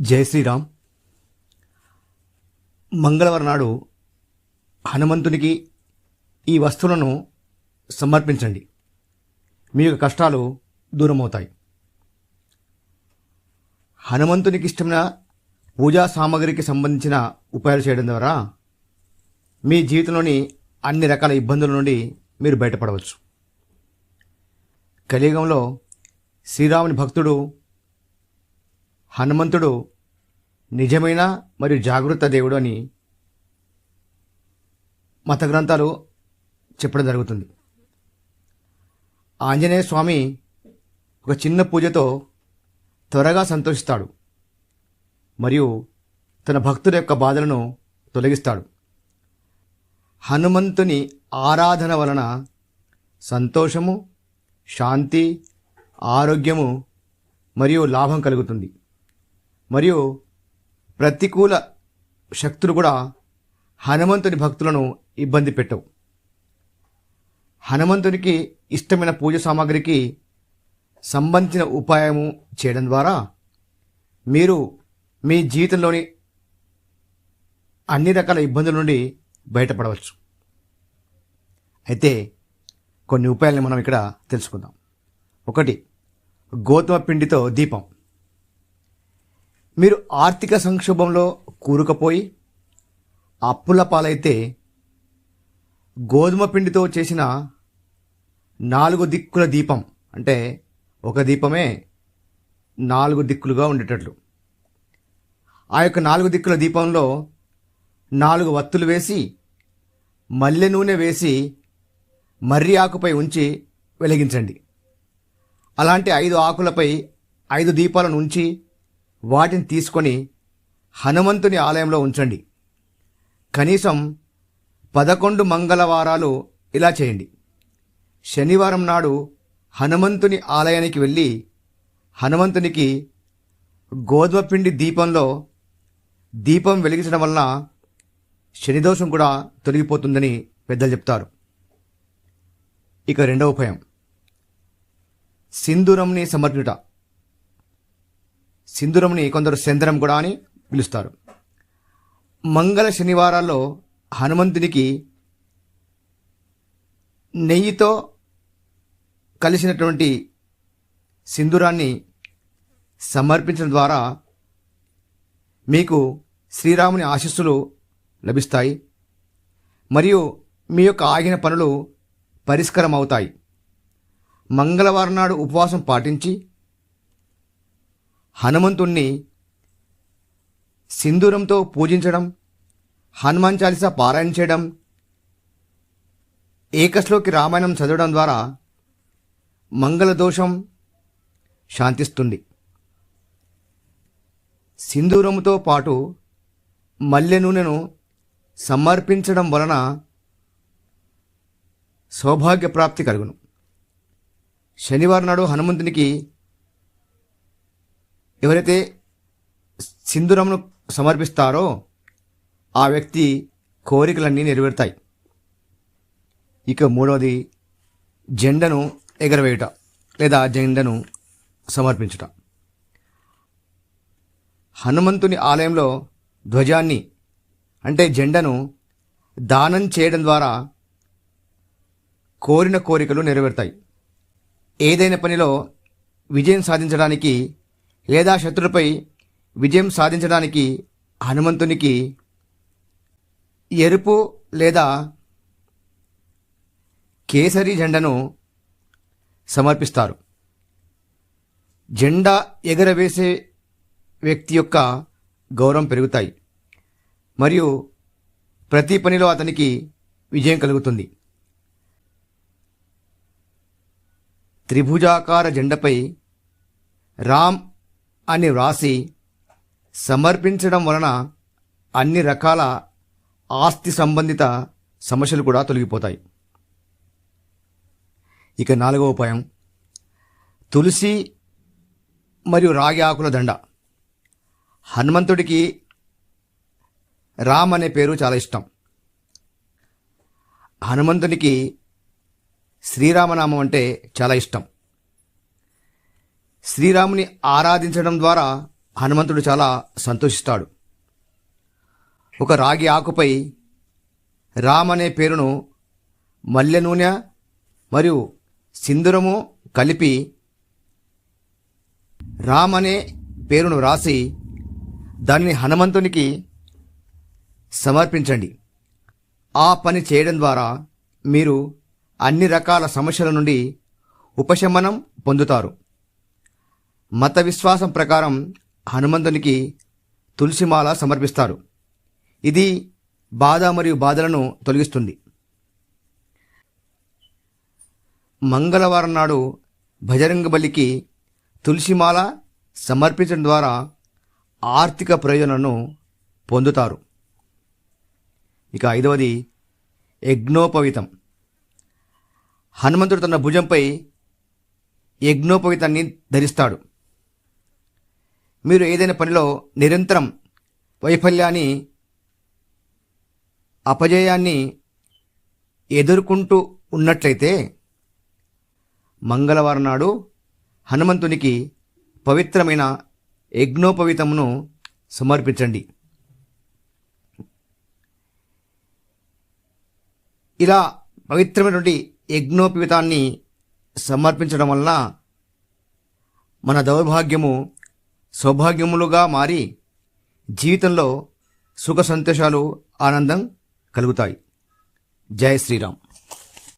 జై శ్రీరామ్. మంగళవారం నాడు హనుమంతునికి ఈ వస్తువులను సమర్పించండి. మీ యొక్క కష్టాలు దూరమవుతాయి. హనుమంతునికి ఇష్టమైన పూజా సామాగ్రికి సంబంధించిన ఉపాయాలు చేయడం ద్వారా మీ జీవితంలోని అన్ని రకాల ఇబ్బందుల నుండి మీరు బయటపడవచ్చు. కలియుగంలో శ్రీరాముని భక్తుడు హనుమంతుడు నిజమైన మరియు జాగృత దేవుడు అని మత గ్రంథాలు చెప్పడం జరుగుతుంది. ఆంజనేయ స్వామి ఒక చిన్న పూజతో త్వరగా సంతోషిస్తాడు మరియు తన భక్తుల యొక్క బాధలను తొలగిస్తాడు. హనుమంతుని ఆరాధన వలన సంతోషము శాంతి ఆరోగ్యము మరియు లాభం కలుగుతుంది. మరియు ప్రతికూల శక్తులు కూడా హనుమంతుని భక్తులను ఇబ్బంది పెట్టవు. హనుమంతునికి ఇష్టమైన పూజ సామాగ్రికి సంబంధించిన ఉపాయము చేయడం ద్వారా మీరు మీ జీవితంలోని అన్ని రకాల ఇబ్బందుల నుండి బయటపడవచ్చు. అయితే కొన్ని ఉపాయాలను మనం ఇక్కడ తెలుసుకుందాం. ఒకటి గోధుమ పిండితో దీపం. మీరు ఆర్థిక సంక్షోభంలో కూరుకుపోయి అప్పుల పాలైతే గోధుమ పిండితో చేసిన నాలుగు దిక్కుల దీపం అంటే ఒక దీపమే నాలుగు దిక్కులుగా ఉండేటట్లు. ఆ యొక్క నాలుగు దిక్కుల దీపంలో నాలుగు వత్తులు వేసి మల్లె నూనె వేసి మర్రి ఆకుపై ఉంచి వెలిగించండి. అలాంటి ఐదు ఆకులపై ఐదు దీపాలను ఉంచి వాటిని తీసుకొని హనుమంతుని ఆలయంలో ఉంచండి. కనీసం పదకొండు మంగళవారాలు ఇలా చేయండి. శనివారం నాడు హనుమంతుని ఆలయానికి వెళ్ళి హనుమంతునికి గోధుమ పిండి దీపంలో దీపం వెలిగించడం వలన శనిదోషం కూడా తొలగిపోతుందని పెద్దలు చెప్తారు. ఇక రెండవ ఉపాయం. సింధూరంని సమర్పించుట. సింధూరంని కొందరు సెందరం కూడా అని పిలుస్తారు. మంగళ శనివారాల్లో హనుమంతునికి నెయ్యితో కలిసినటువంటి సింధూరాన్ని సమర్పించడం ద్వారా మీకు శ్రీరాముని ఆశీస్సులు లభిస్తాయి. మరియు మీ యొక్క ఆగిన పనులు పరిష్కారం అవుతాయి మంగళవారం నాడు ఉపవాసం పాటించి హనుమంతుణ్ణి సింధూరంతో పూజించడం హనుమాన్ చాలీసా పారాయణ చేయడం ఏకశ్లోకి రామాయణం చదవడం ద్వారా మంగళ దోషం శాంతిస్తుంది. సింధూరముతో పాటు మల్లె నూనెను సమర్పించడం వలన సౌభాగ్య ప్రాప్తి కలుగును. శనివారం నాడు హనుమంతునికి ఎవరైతే సింధూరమును సమర్పిస్తారో ఆ వ్యక్తి కోరికలన్నీ నెరవేరుతాయి. ఇక మూడవది జెండను ఎగరవేయుట లేదా జెండను సమర్పించుట. హనుమంతుని ఆలయంలో ధ్వజాన్ని అంటే జెండను దానం చేయడం ద్వారా కోరిన కోరికలు నెరవేరుతాయి. ఏదైనా పనిలో విజయం సాధించడానికి లేదా శత్రులపై విజయం సాధించడానికి హనుమంతునికి ఎరుపు లేదా కేసరి జెండను సమర్పిస్తారు. జెండా ఎగరవేసే వ్యక్తి యొక్క గౌరవం పెరుగుతాయి. మరియు ప్రతి పనిలో అతనికి విజయం కలుగుతుంది. త్రిభుజాకార జెండపై రామ్ అని వ్రాసి సమర్పించడం వలన అన్ని రకాల ఆస్తి సంబంధిత సమస్యలు కూడా తొలగిపోతాయి. ఇక నాలుగవ ఉపాయం. తులసి మరియు రాగి ఆకుల దండ. హనుమంతుడికి రామ్ అనే పేరు చాలా ఇష్టం. హనుమంతునికి శ్రీరామనామం అంటే చాలా ఇష్టం. శ్రీరాముని ఆరాధించడం ద్వారా హనుమంతుడు చాలా సంతోషిస్తాడు. ఒక రాగి ఆకుపై రామ్ అనే పేరును మల్లె నూనె మరియు సింధురము కలిపి రామ్ అనే పేరును రాసి దాన్ని హనుమంతునికి సమర్పించండి. ఆ పని చేయడం ద్వారా మీరు అన్ని రకాల సమస్యల నుండి ఉపశమనం పొందుతారు. మత విశ్వాసం ప్రకారం హనుమంతునికి తులసిమాల సమర్పిస్తారు. ఇది బాధ మరియు బాధలను తొలగిస్తుంది. మంగళవారం నాడు భజరంగ బలికి తులసిమాల సమర్పించడం ద్వారా ఆర్థిక ప్రయోజనాలను పొందుతారు. ఇక ఐదవది యజ్ఞోపవితం. హనుమంతుడు తన భుజంపై యజ్ఞోపవితాన్ని ధరిస్తాడు. మీరు ఏదైనా పనిలో నిరంతరం వైఫల్యాన్ని అపజయాన్ని ఎదుర్కొంటూ ఉన్నట్లయితే మంగళవారం నాడు హనుమంతునికి పవిత్రమైన యజ్ఞోపవితమును సమర్పించండి. ఇలా పవిత్రమైనటువంటి యజ్ఞోపవితాన్ని సమర్పించడం వలన మన దౌర్భాగ్యము సౌభాగ్యములుగా మారి జీవితంలో సుఖ సంతోషాలు ఆనందం కలుగుతాయి. జయ శ్రీరామ్.